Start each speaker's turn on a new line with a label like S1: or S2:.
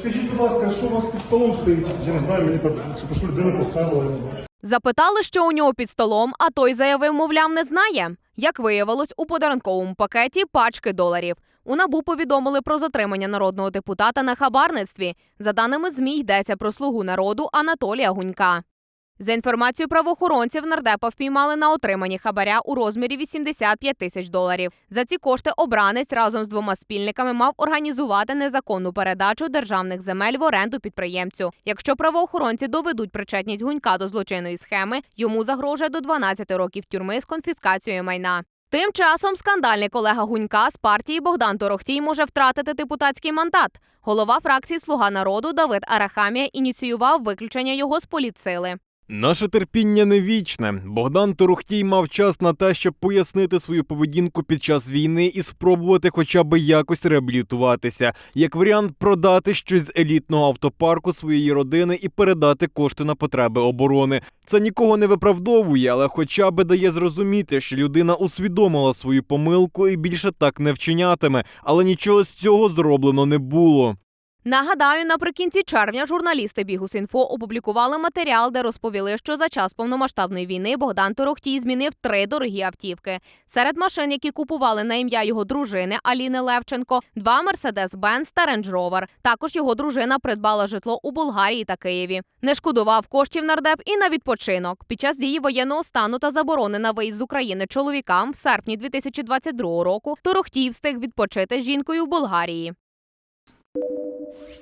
S1: Скажіть, будь ласка, що у вас під столом стоїть? Я не знаю, мені так пішли людину поставили.
S2: Запитали, що у нього під столом, а той заявив, мовляв, не знає. Як виявилось, у подарунковому пакеті пачки доларів. У набу повідомили про затримання народного депутата на хабарництві. За даними ЗМІ, йдеться про слугу народу Анатолія Гунька. За інформацією правоохоронців, нардепа впіймали на отриманні хабаря у розмірі 85 тисяч доларів. За ці кошти обранець разом з двома спільниками мав організувати незаконну передачу державних земель в оренду підприємцю. Якщо правоохоронці доведуть причетність гунька до злочинної схеми, йому загрожує до 12 років тюрми з конфіскацією майна. Тим часом скандальний колега Гунька з партії Богдан Торохтій може втратити депутатський мандат. Голова фракції Слуга народу Давид Арахамія ініціював виключення його з політсили.
S3: Наше терпіння не вічне. Богдан Торохтій мав час на те, щоб пояснити свою поведінку під час війни і спробувати хоча б якось реабілітуватися, як варіант продати щось з елітного автопарку своєї родини і передати кошти на потреби оборони. Це нікого не виправдовує, але хоча б дає зрозуміти, що людина усвідомила свою помилку і більше так не вчинятиме, але нічого з цього зроблено не було.
S2: Нагадаю, наприкінці червня журналісти Бігус.Інфо опублікували матеріал, де розповіли, що за час повномасштабної війни Богдан Торохтій змінив три дорогі автівки. Серед машин, які купували на ім'я його дружини Аліни Левченко, два Mercedes-Benz та Range Rover. Також його дружина придбала житло у Болгарії та Києві. Не шкодував коштів нардеп і на відпочинок. Під час дії воєнного стану та заборони на виїзд з України чоловікам в серпні 2022 року Торохтій встиг відпочити з жінкою в Болгарії. you